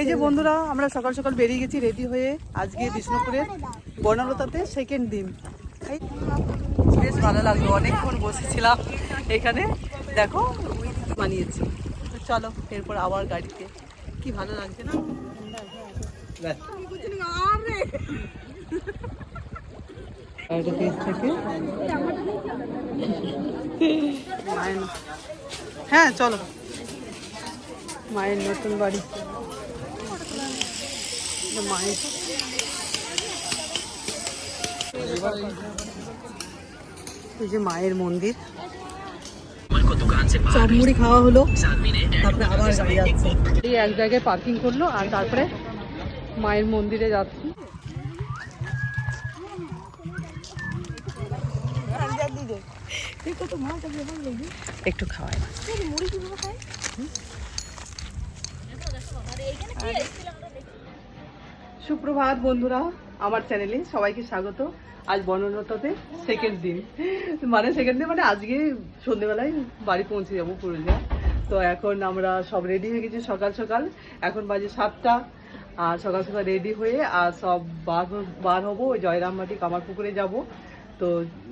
এই যে বন্ধুরা আমরা সকাল সকাল বেরিয়ে গেছি রেডি হয়ে আজকে বিষ্ণুপুরের বর্ণলতাতে সেকেন্ড দিন। বেশ ভালো লাগল অনেকক্ষণ বসেছিলাম এখানে। দেখো বানিয়েছি। চলো এরপর আবার গাড়িতে। কি ভালো লাগছে না? থেকে। হ্যাঁ চলো। মায়ের নতুন বাড়ি। মায়ের। এই যে মায়ের মন্দির। চপ মুড়ি খাওয়া হলো তারপরে আবার গাড়ি যাচ্ছে এক জায়গায় পার্কিং করল আর তারপরে মায়ের মন্দিরে যাচ্ছি। একটু খাওয়াই। সুপ্রভাত বন্ধুরা, আমার চ্যানেলে সবাইকে স্বাগত। আজ বর্ণনতাতে সেকেন্ড দিন। মানে সেকেন্ড দিন মানে আজকে সন্ধেবেলায় বাড়ি পৌঁছে যাব পুরুলিয়া। তো এখন আমরা সব রেডি হয়ে গেছি সকাল সকাল। এখন বাজে সাতটা। আর সকাল সকাল রেডি হয়ে, আর সব বার বার হব, ওই জয়রামবাটি কামারপুকুরে যাব। তো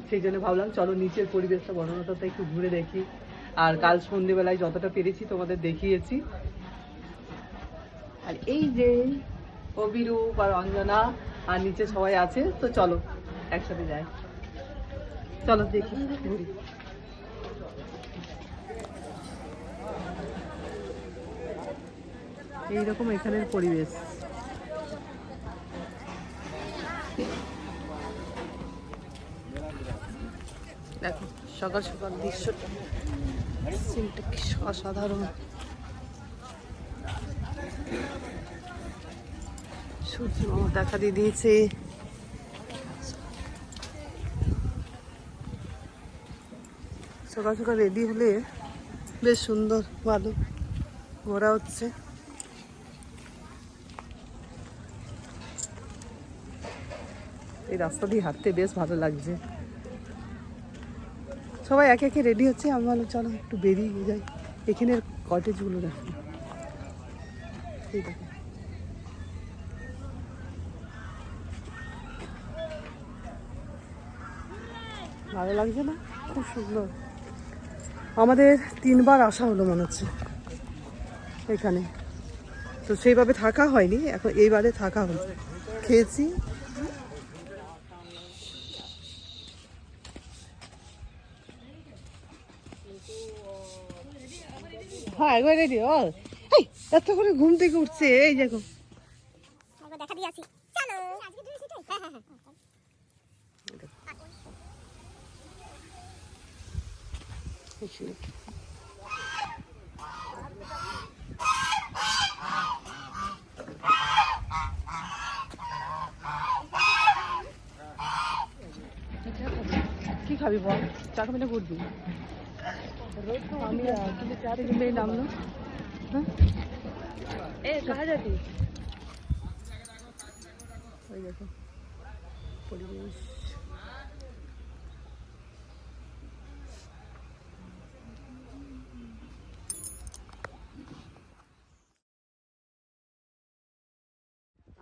সেই জন্য ভাবলাম, চলো নিচের পরিবেশটা বর্ণনাটা একটু ঘুরে দেখি। আর কাল সন্ধেবেলায় যতটা পেরেছি তোমাদের দেখিয়েছি। আর এই যে অবিরূপ আর অঞ্জনা আর নিচে সবাই আছে, তো চলো একসাথে যাই। চলো দেখি, ঘুরি। এইরকম এখানের পরিবেশ। দেখো, সকাল সকাল দৃশ্যটা। সিনটা কি অসাধারণ। সূর্য দেখা দিয়ে দিয়েছে। সকাল সকাল রেডি হলে বেশ সুন্দর, ভালো ঘোরা হচ্ছে। এই রাস্তা দিয়ে হাঁটতে বেশ ভালো লাগছে। সবাই একে একে রেডি হচ্ছে, আমি ভালো চলো একটু বেরিয়ে যাই। এখানের কটেজগুলো দেখো। এই দেখো। ভালো লাগছে না? খুব সুন্দর। আমাদের তিনবার আসা হলো মনে হচ্ছে এখানে। তো সেইভাবে থাকা হয়নি, এখন এইবারে থাকা হলো। খেয়েছি। হ্যাঁ একবার রেডি ও এই এত করে ঘুম থেকে উঠছে এই দেখো। একবার দেখা দিয়ে আসি। চলো। আজকে ড্রেস এটাই হ্যাঁ হ্যাঁ হ্যাঁ। কি খাবি বল? চা খাবি না ঘুরবি? আমি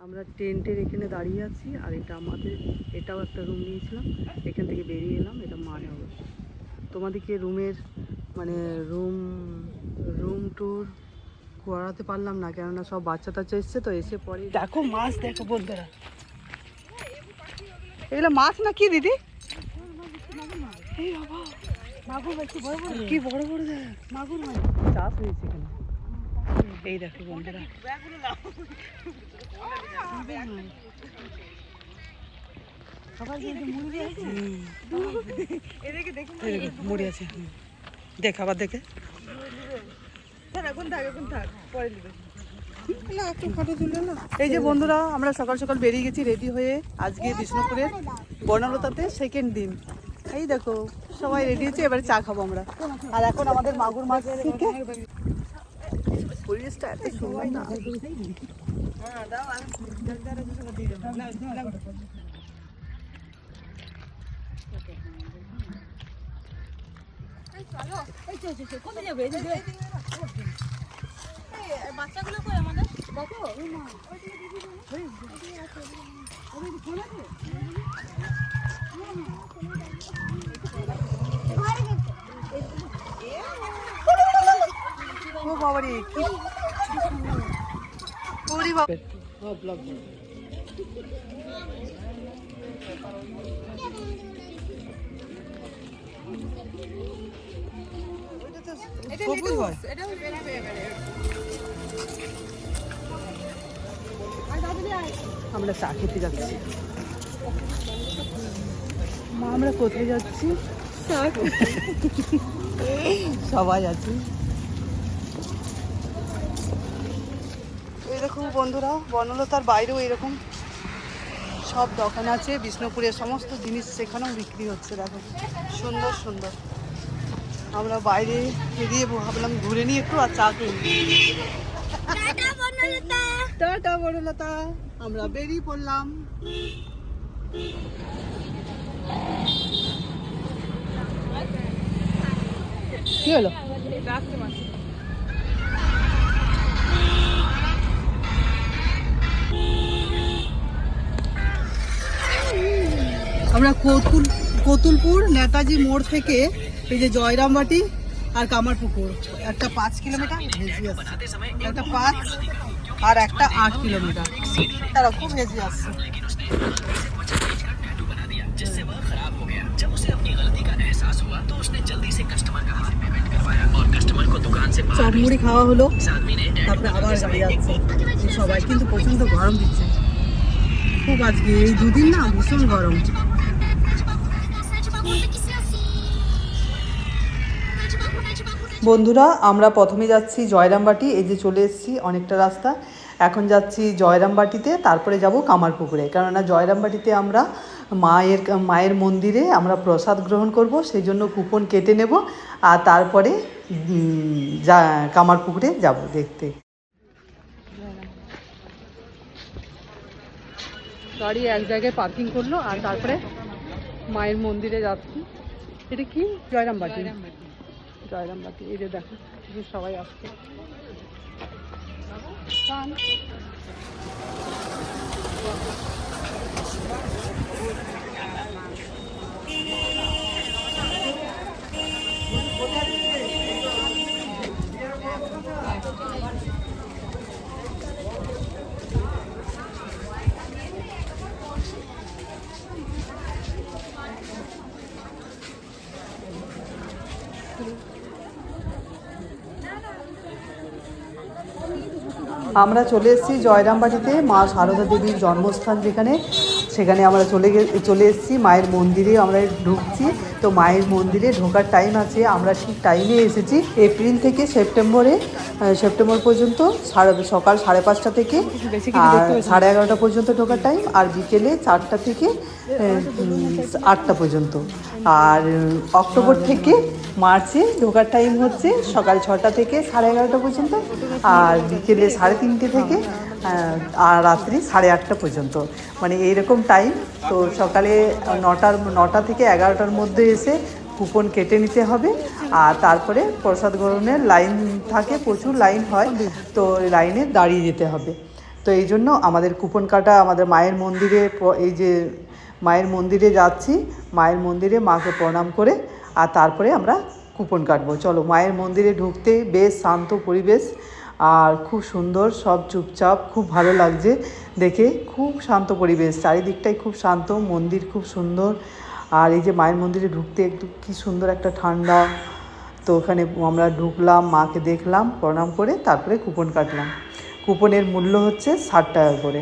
আমরা টেন্টের এখানে দাঁড়িয়ে আছি, আর এটা আমাদের, এটাও একটা রুম নিয়েছিলাম। এখান থেকে বেরিয়ে এলাম, এটা মার হাউস তোমাদেরকে রুমের মানে রুম রুম ট্যুর করাতে পারলাম না কেননা সব বাচ্চা টাচ্চা এসছে তো এসে পরে দেখো মাছ দেখো বন্ধুরা। এগুলো মাছ না কি দিদি? কি বড় বড় মাগুর মাছ। চাষ হয়েছে এখানে। এই দেখো বন্ধুরা। মুড়ি আছে। দেখ আবার দেখে। এই যে বন্ধুরা আমরা সকাল সকাল বেরিয়ে গেছি রেডি হয়ে আজকে বিষ্ণুপুরের বর্ণলতাতে সেকেন্ড দিন। এই দেখো সবাই রেডি হচ্ছে এবারে চা খাব আমরা। আর এখন আমাদের মাগুর মাছ থেকে পরিবেশটা এত সুন্দর না? বাচ্চাগুলো কই আমাদের ও বাবারে কি ওরে বাবা হ্যাঁ ব্লগ সবুজ হয়। আমরা চা খেতে যাচ্ছি। মা আমরা কোথায় যাচ্ছি? সবাই আছে। এরকম বন্ধুরা বনলতার বাইরেও এরকম সব দোকান আছে বিষ্ণুপুরের সমস্ত জিনিস সেখানেও বিক্রি হচ্ছে দেখো। সুন্দর সুন্দর। আমরা বাইরে বেরিয়ে ভাবলাম ঘুরে নিয়ে একটু আর চা কিনি টাটা আমরা বেরিয়ে পড়লাম। কি হলো? আমরা কতুল কতুলপুর নেতাজি মোড় থেকে এই যে জয়রামবাটি আর কামারপুকুর, একটা পাঁচ কিলোমিটার ভেজি আসছে একটা পাঁচ আর একটা আট কিলোমিটার। তারা খুব ভেজি আসছে চপ মুড়ি খাওয়া হলো, তারপরে আবার গাড়ি যাচ্ছে। এই সবাই কিন্তু প্রচণ্ড গরম দিচ্ছে। খুব আজকে এই দুদিন না ভীষণ গরম। বন্ধুরা আমরা প্রথমে যাচ্ছি জয়রামবাটি এই যে চলে এসেছি অনেকটা রাস্তা। এখন যাচ্ছি জয়রামবাটিতে তারপরে যাব কামারপুকুরে। কেননা জয়রামবাটিতে আমরা মায়ের মায়ের মন্দিরে আমরা প্রসাদ গ্রহণ করব সেই জন্য কুপন কেটে নেব আর তারপরে যা কামারপুকুরে যাব দেখতে। গাড়ি এক জায়গায় পার্কিং করল আর তারপরে মায়ের মন্দিরে যাচ্ছি। এটা কি? জয়রামবাটি। জয়রামবাটি এই যে দেখো শুধু সবাই আসছে পান। আমরা চলে এসেছি জয়রামবাটিতে মা সারদা দেবীর জন্মস্থান যেখানে। সেখানে আমরা চলে গে চলে এসেছি মায়ের মন্দিরে আমরা ঢুকছি। তো মায়ের মন্দিরে ঢোকার টাইম আছে আমরা ঠিক টাইমে এসেছি। এপ্রিল থেকে সেপ্টেম্বরে সেপ্টেম্বর পর্যন্ত সাড়ে সকাল সাড়ে পাঁচটা থেকে আর সাড়ে এগারোটা পর্যন্ত ঢোকার টাইম আর বিকেলে চারটা থেকে আটটা পর্যন্ত। আর অক্টোবর থেকে মার্চে ঢোকার টাইম হচ্ছে সকাল ছটা থেকে সাড়ে এগারোটা পর্যন্ত আর বিকেলে সাড়ে তিনটে থেকে আর রাত্রি সাড়ে আটটা পর্যন্ত। মানে এইরকম টাইম তো সকালে নটার, নটা থেকে এগারোটার মধ্যে এসে কুপন কেটে নিতে হবে। আর তারপরে প্রসাদ গ্রহণের লাইন থাকে, প্রচুর লাইন হয়। তো লাইনে দাঁড়িয়ে যেতে হবে। তো এই জন্য আমাদের কুপন কাটা আমাদের মায়ের মন্দিরে এই যে মায়ের মন্দিরে যাচ্ছি, মায়ের মন্দিরে মাকে প্রণাম করে আর তারপরে আমরা কুপন কাটবো। চলো, মায়ের মন্দিরে ঢুকতে বেশ শান্ত পরিবেশ আর খুব সুন্দর, সব চুপচাপ, খুব ভালো লাগছে দেখে, খুব শান্ত পরিবেশ। চারিদিকটাই খুব শান্ত, মন্দির খুব সুন্দর আর এই যে মায়ের মন্দিরে ঢুকতে একটু কি সুন্দর একটা ঠান্ডা। তো ওখানে আমরা ঢুকলাম, মাকে দেখলাম, প্রণাম করে তারপরে কুপন কাটলাম। কুপনের মূল্য হচ্ছে ষাট টাকা করে।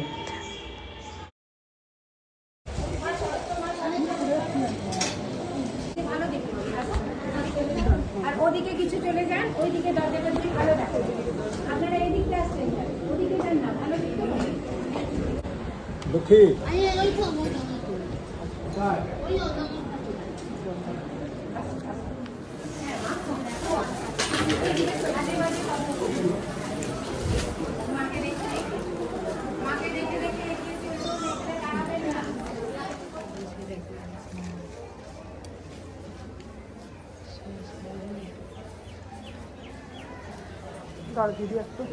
দাঁড় দিদি একটু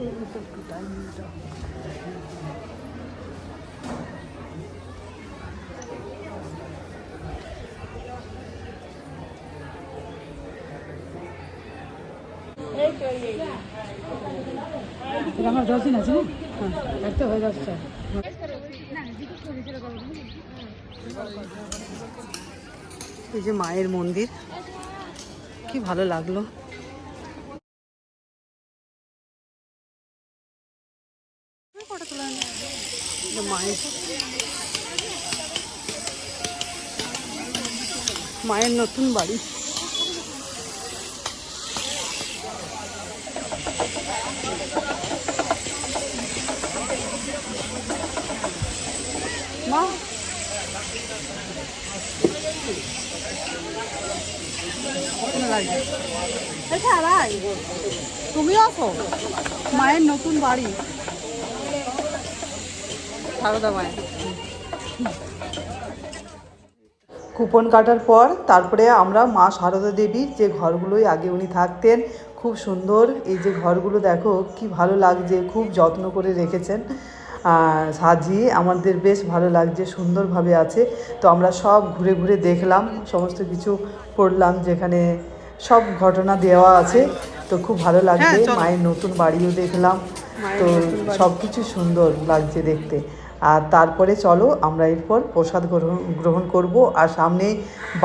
এই টাইমটা আমার দশ দিন আছে একটা হয়ে যাচ্ছে। এই যে মায়ের মন্দির, কি ভালো লাগল। মায়ের মায়ের নতুন বাড়ি। মা। তুমি আসো। মায়ের নতুন বাড়ি। সারদা মায়ের। কুপন কাটার পর তারপরে আমরা মা সারদা দেবীর যে ঘরগুলোই আগে উনি থাকতেন খুব সুন্দর। এই যে ঘরগুলো দেখো কি ভালো লাগছে খুব যত্ন করে রেখেছেন। সাজিয়ে আমাদের বেশ ভালো লাগছে সুন্দরভাবে আছে। তো আমরা সব ঘুরে ঘুরে দেখলাম সমস্ত কিছু পড়লাম যেখানে সব ঘটনা দেওয়া আছে। তো খুব ভালো লাগছে মায়ের নতুন বাড়িও দেখলাম। তো সব কিছু সুন্দর লাগছে দেখতে। আর তারপরে চলো আমরা এরপর প্রসাদ গ্রহণ গ্রহণ করব। আর সামনে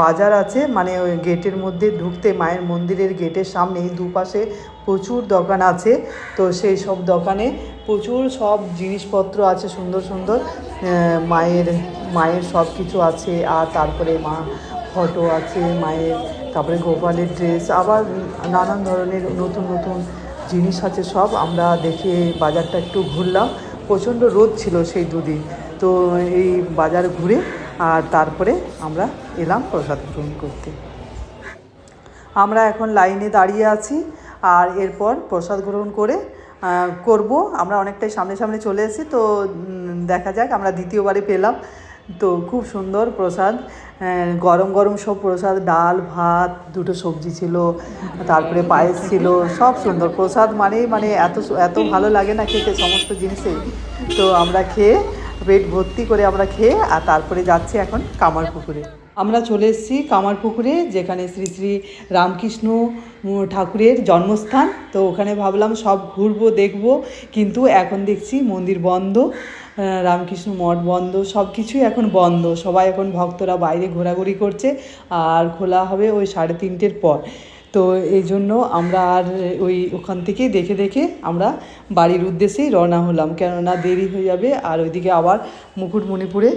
বাজার আছে মানে ওই গেটের মধ্যে ঢুকতে মায়ের মন্দিরের গেটের সামনে দুপাশে প্রচুর দোকান আছে। তো সেই সব দোকানে প্রচুর সব জিনিসপত্র আছে, সুন্দর সুন্দর মায়ের মায়ের সব কিছু আছে। আর তারপরে মা ফটো আছে, মায়ের, তারপরে গোপালের ড্রেস আবার নানান ধরনের নতুন নতুন জিনিস আছে সব। আমরা দেখে বাজারটা একটু ঘুরলাম। প্রচণ্ড রোদ ছিল সেই দুদিন। তো এই বাজার ঘুরে আর তারপরে আমরা এলাম প্রসাদ গ্রহণ করতে। আমরা এখন লাইনে দাঁড়িয়ে আছি আর এরপর প্রসাদ গ্রহণ করে করব। আমরা অনেকটাই সামনে সামনে চলে এসেছি, তো দেখা যাক, আমরা দ্বিতীয়বারে পেলাম। তো খুব সুন্দর প্রসাদ। গরম গরম সব প্রসাদ, ডাল, ভাত, দুটো সবজি ছিল, তারপরে পায়েস ছিল, সব সুন্দর। প্রসাদ মানেই মানে এত এত ভালো লাগে না খেতে সমস্ত জিনিসে। তো আমরা খেয়ে পেট ভর্তি করে আমরা খেয়ে, আর তারপরে যাচ্ছি এখন কামার পুকুরে। আমরা চলে এসেছি কামারপুকুরে যেখানে শ্রী শ্রী রামকৃষ্ণ ঠাকুরের জন্মস্থান। তো ওখানে ভাবলাম সব ঘুরবো, দেখব, কিন্তু এখন দেখছি মন্দির বন্ধ। রামকৃষ্ণ মঠ বন্ধ সব কিছুই এখন বন্ধ। সবাই এখন ভক্তরা বাইরে ঘোরাঘুরি করছে, আর খোলা হবে ওই সাড়ে তিনটের পর। তো এই জন্য আমরা আর ওই ওখান থেকেই দেখে দেখে আমরা বাড়ির উদ্দেশ্যেই রওনা হলাম। কেননা দেরি হয়ে যাবে, আর ওইদিকে আবার মুকুটমণিপুরে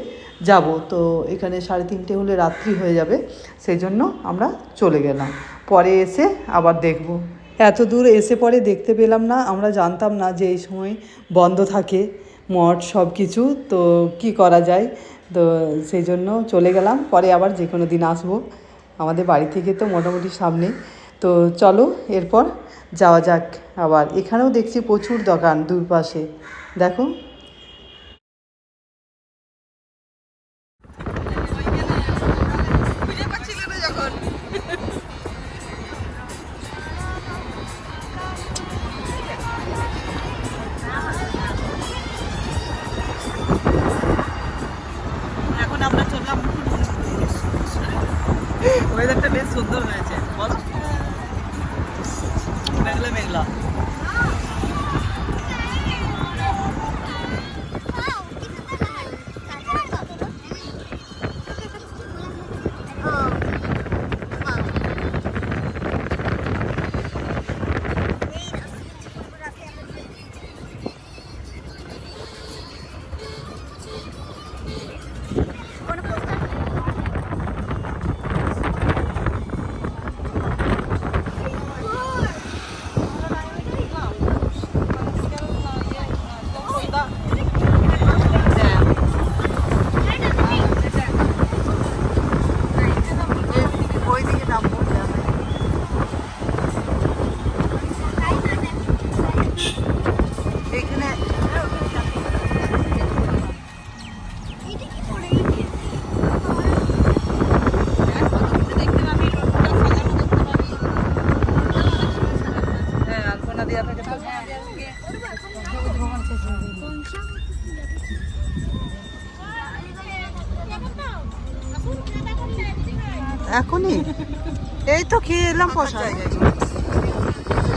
যাব। তো এখানে সাড়ে তিনটে হলে রাত্রি হয়ে যাবে সেই জন্য আমরা চলে গেলাম। পরে এসে আবার দেখব। এত দূর এসে পরে দেখতে পেলাম না, আমরা জানতাম না যে এই সময় বন্ধ থাকে। মঠ সব কিছু, তো কি করা যায়? তো সেই জন্য চলে গেলাম। পরে আবার যে কোনো দিন আসব। আমাদের বাড়ি থেকে তো মোটামুটি সামনে। তো চলো, এরপর যাওয়া যাক আবার। এখানেও দেখছি প্রচুর দোকান দুপাশে। দেখো। সুন্দর হয়েছে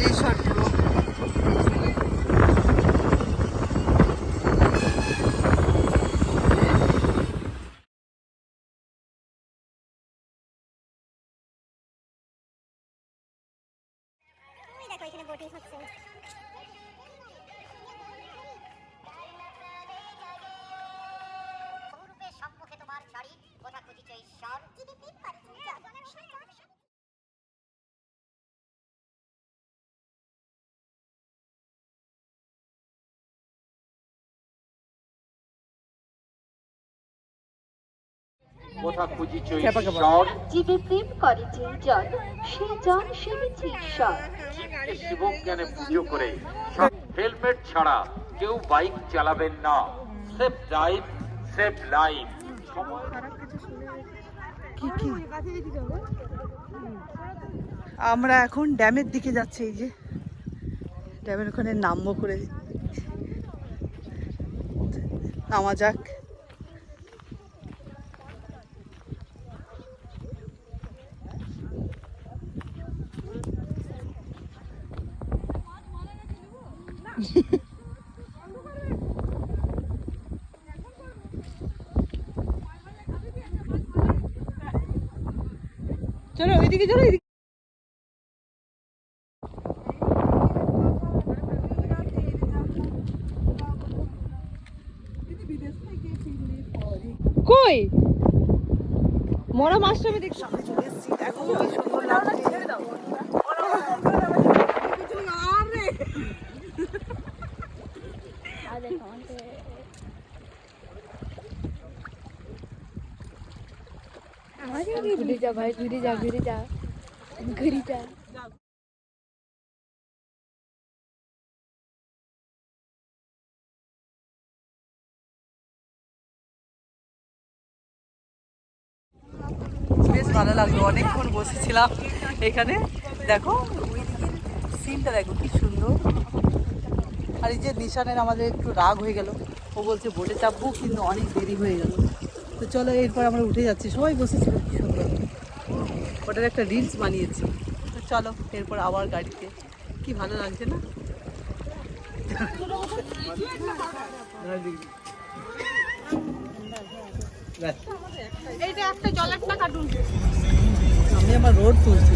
রিসর্ট ওই দেখো এখানে বোটিং হচ্ছে। কোথা খুঁজিছ। ঈশ্বর। জীবে প্রেম করে জন সে জন সেবিছে ঈশ্বর। জীবকে শিবজ্ঞানে পুজো করে। হেলমেট ছাড়া কেউ বাইক চালাবেন না। Safe drive safe life. আমরা এখন ড্যামের দিকে যাচ্ছি এই যে। ড্যামের ওখানে নামবো করে। নামা যাক। চলো ওইদিকে চলো এদিকে কই? মরা মাছটা আমি দেখছি। দেখো কি সুন্দর লাগছে। ঘুরে যা ভাই, ঘুরে যা ঘুরে যা ঘুরে যা। বেশ ভালো লাগল, অনেকক্ষণ বসেছিলাম এখানে। দেখো, সিনটা দেখো, কি সুন্দর। আর এই যে নিশানের আমাদের একটু রাগ হয়ে গেল। ও বলছে বোটে চাপবো, কিন্তু অনেক দেরি হয়ে গেল। তো চলো এরপর আমরা উঠে যাচ্ছি। সবাই বসেছিল কি সুন্দর। ওটার একটা রিলস বানিয়েছি। তো চলো এরপর আবার গাড়িতে। কি ভালো লাগছে না? এইটা একটা জলের না আমি আমার রোড তুলছি।